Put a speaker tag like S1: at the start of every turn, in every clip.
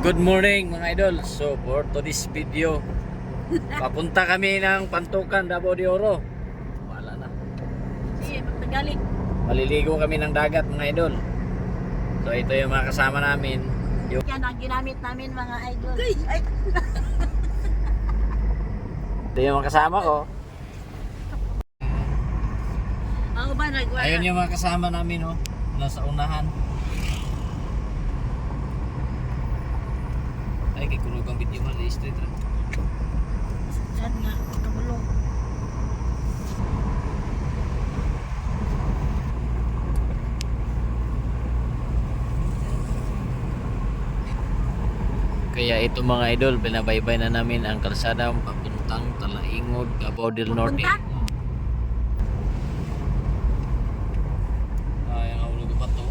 S1: Good morning mga idol. So for today's video, papunta kami ng Pantukan, Davao de Oro. Wala na.
S2: Sige, magtagali.
S1: Maliligo kami ng dagat mga idol. So ito yung mga kasama namin. Yung
S2: Yan ang ginamit namin mga idol. Ay,
S1: ito yung mga kasama ko.
S2: ako ba nagwala?
S1: Ayun yung mga kasama namin oh. Nasa unahan. Ay, kay kulog ang video man. Street ra.
S2: Saan nga? Kabulong.
S1: Kaya ito mga idol, binabaybay na namin ang kalsada papuntang Talaingod, Davao del Norte.
S2: Pupunta?
S1: Ay, ang ulo pa to.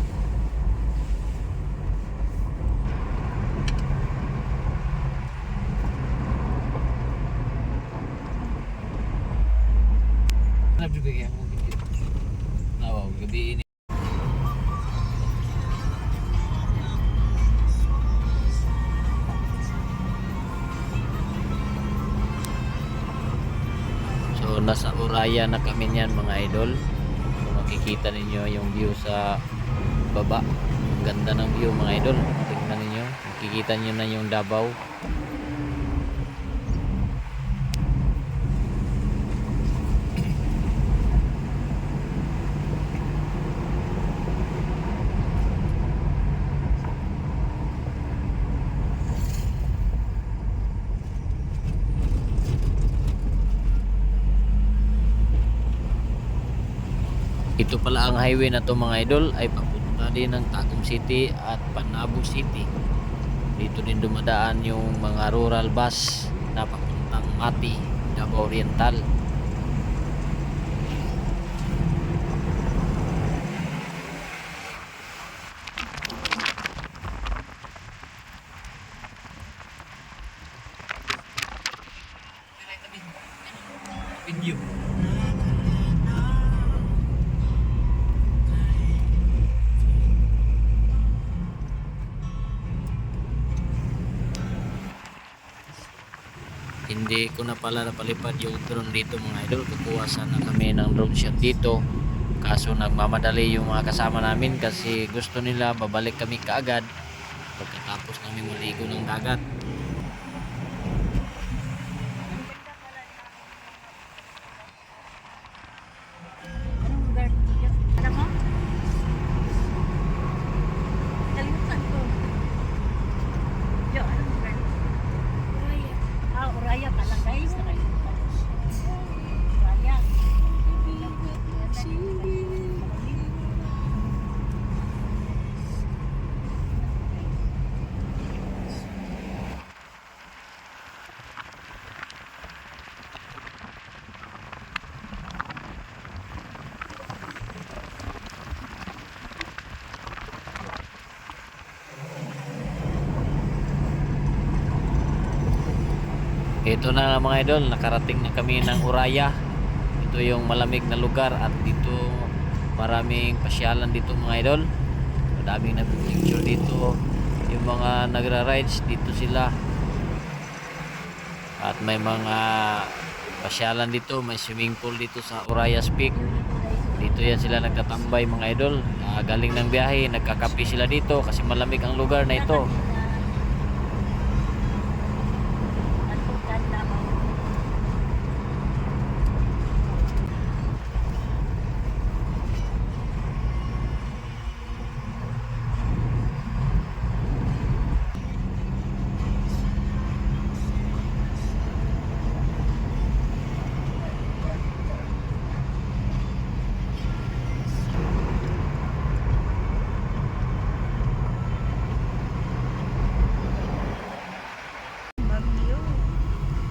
S1: Nagbibigay ako video. Nawaw, gabi ini. So nasa Oraya na kami niyan mga idol. Kung makikita ninyo yung view sa baba. Ang ganda ng view mga idol. Tingnan ninyo. Makikita niyo na yung Davao. Ito pala ang highway na to mga idol ay papunta din ng Tagum City at Panabo City. Dito din dumadaan yung mga rural bus na papuntang Mati, Davao Oriental. Video. Hindi ko na pala napalipad yung drone dito mga idol. Kukuha sana kami ng drone shot dito. Kaso nagmamadali yung mga kasama namin kasi gusto nila babalik kami kaagad. Pagkatapos namin maligo ng dagat
S2: Anong lugar? Alam mo? Kalimutan ko. Yo, anong lugar? Uraya. Ah, Uraya pala guys. Nakalimutan. Uraya.
S1: Ito na mga idol nakarating na kami ng Uraya. Ito yung malamig na lugar at dito maraming pasyalan dito mga idol. Madaming nagpipicture dito. Yung mga nagra-rides dito sila. At may mga pasyalan dito may swimming pool dito sa Uraya's Peak dito yan sila nagtatambay mga idol. Ah, galing ng biyahe nagkakape sila dito kasi malamig ang lugar na ito
S2: Pantukan Davao.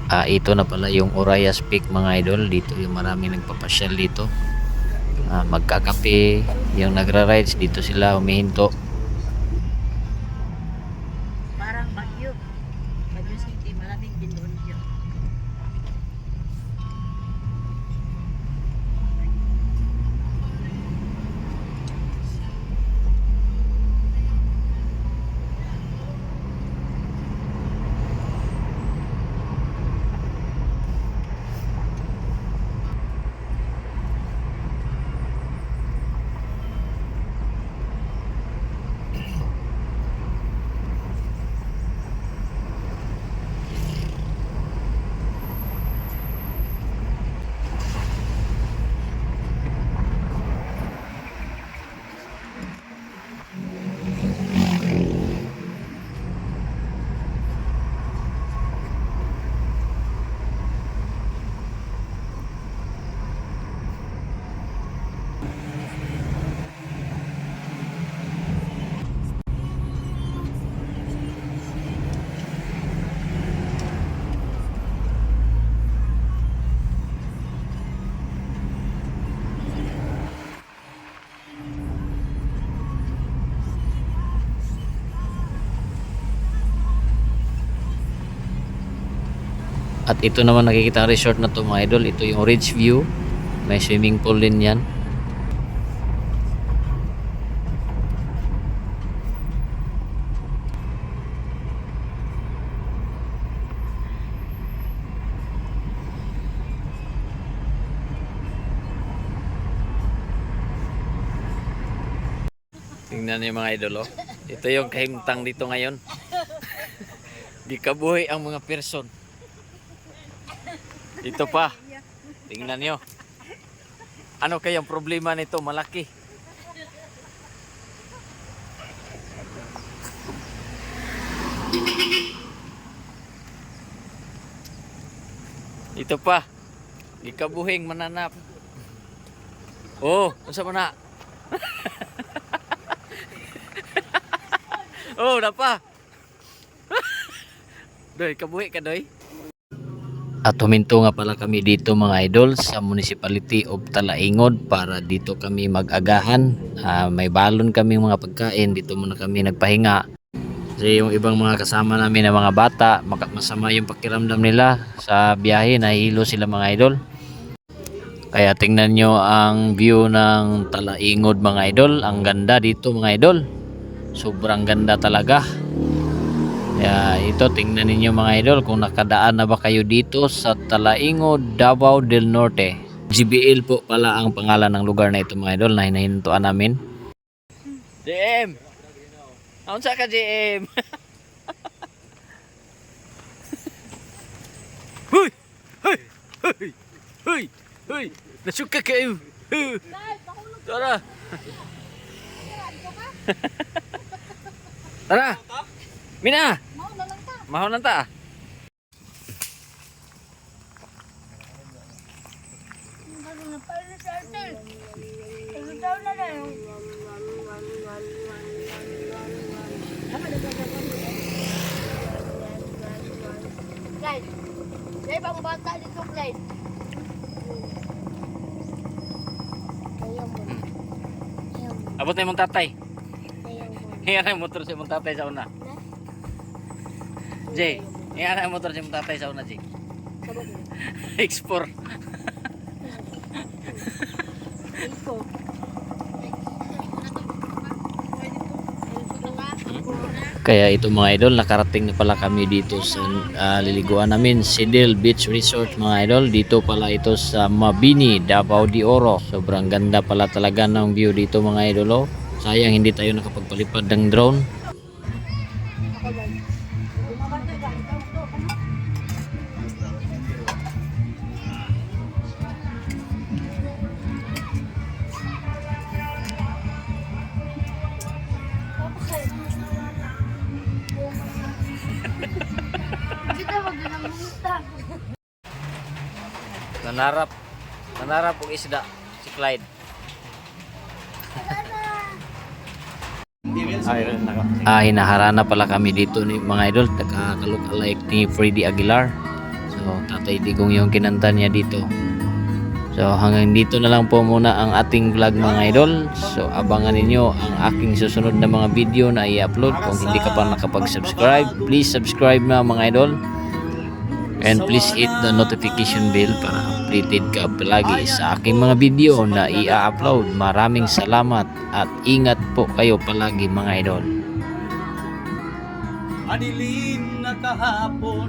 S1: Ah, ito na pala yung Uraya's Peak mga idol. Dito yung maraming nagpapasyal dito. Ah, magkakape, yung nagra-rides dito sila humihinto. At ito naman nakikita resort na to mga idol. Ito yung Ridge View. May swimming pool din yan. Tingnan niyo mga idol oh. Ito yung kahimtang dito ngayon. Gikabuhi ang mga person. Ito pa. Tingnan niyo. Ano kayang problema nito? Malaki. Ito pa. Gikabuhing mananap. Oh, unsa man na? oh, napa. doy, kabuhi ka doy. At huminto nga pala kami dito mga idol sa Municipality of Talaingod para dito kami mag-agahan. Ah, may balon kami mga pagkain. Dito muna kami nagpahinga. Kasi yung ibang mga kasama namin na mga bata, masama yung pakiramdam nila sa biyahe. Nahihilo sila mga idol. Kaya tingnan nyo ang view ng Talaingod mga idol. Ang ganda dito mga idol. Sobrang ganda talaga. Kaya ito tingnan ninyo mga idol kung nakadaan na ba kayo dito sa Talaingod, Davao del Norte. GBL po pala ang pangalan ng lugar na ito mga idol na hinahintuan namin. JM! Aun sa ka JM? Hoy! Hoy! Hoy! Hoy! Hoy! Nasuka kayo! Tara! Tara! Mina! Mahal lang.
S2: Clyde. May ibang bata dito, mo.
S1: Abot na yung tatay.
S2: Ayaw mo.
S1: Hiya na yung motor sa imong tatay sa una. Jay, hiya na yung motor imong tatay sa una, Jay.
S2: Sabot mo.
S1: X4.
S2: Iko.
S1: Kaya ito mga idol, nakarating na pala kami dito sa ah, liliguan namin, Sidil Beach Resort mga idol. Dito pala ito sa Mabini, Davao de Oro. Sobrang ganda pala talaga ng view dito mga idol. Oh. Sayang hindi tayo nakapagpalipad ng drone. Nanarap. Nanarap og isda si Clyde. Ah, hinaharana pala kami dito ni mga idol. Nagkakalook-alike ni Freddy Aguilar. So, Tatay Digong yung kinanta niya dito. So, hanggang dito na lang po muna ang ating vlog mga idol. So, abangan ninyo ang aking susunod na mga video na i-upload. Kung hindi ka pa nakapag-subscribe, please subscribe na mga idol. And please hit the notification bell para updated ka palagi sa aking mga video na i-upload. Maraming salamat at ingat po kayo palagi mga idol.
S3: Madilim na kahapon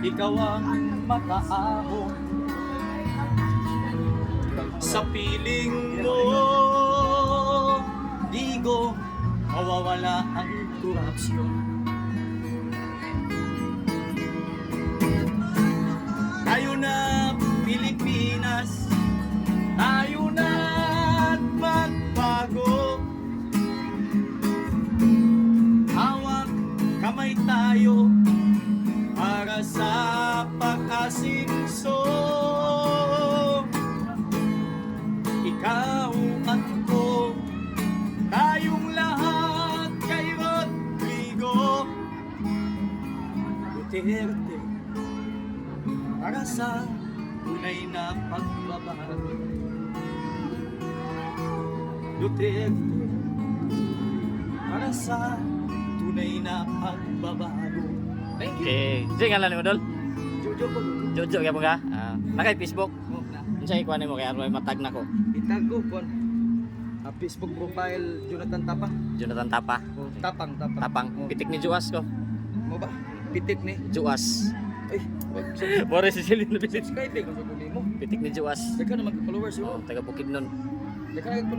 S3: Ikaw ang makaahon Sa piling mo Digo Mawawala ang korupsyon Duterte para sa tunay na pagbabago. Duterte para sa tunay na pagbabago.
S4: Thank you.
S5: Okay. Sige ngalan mo dol.
S4: Jojo ko.
S5: Jojo kaya mo ka? Ah, nakay Facebook.
S4: Oh, na.
S5: Unsa ikuan nimo kaya may matag na ko.
S4: Itag ko kon. Ah, Facebook profile Jonathan Tapa.
S5: Jonathan Tapa.
S4: Oh, tapang, tapang.
S5: Tapang
S4: Oh,
S5: pitik ni Juas ko.
S4: Mo ba? Pitik ni.
S5: Juas.
S4: Ay,
S5: Bore si Celine na pitik.
S4: subscribe ko sa kunin mo.
S5: Pitik ni Juas.
S4: Daghan naman ka followers
S5: Oh, taga Bukidnon.
S4: Daghan ka followers.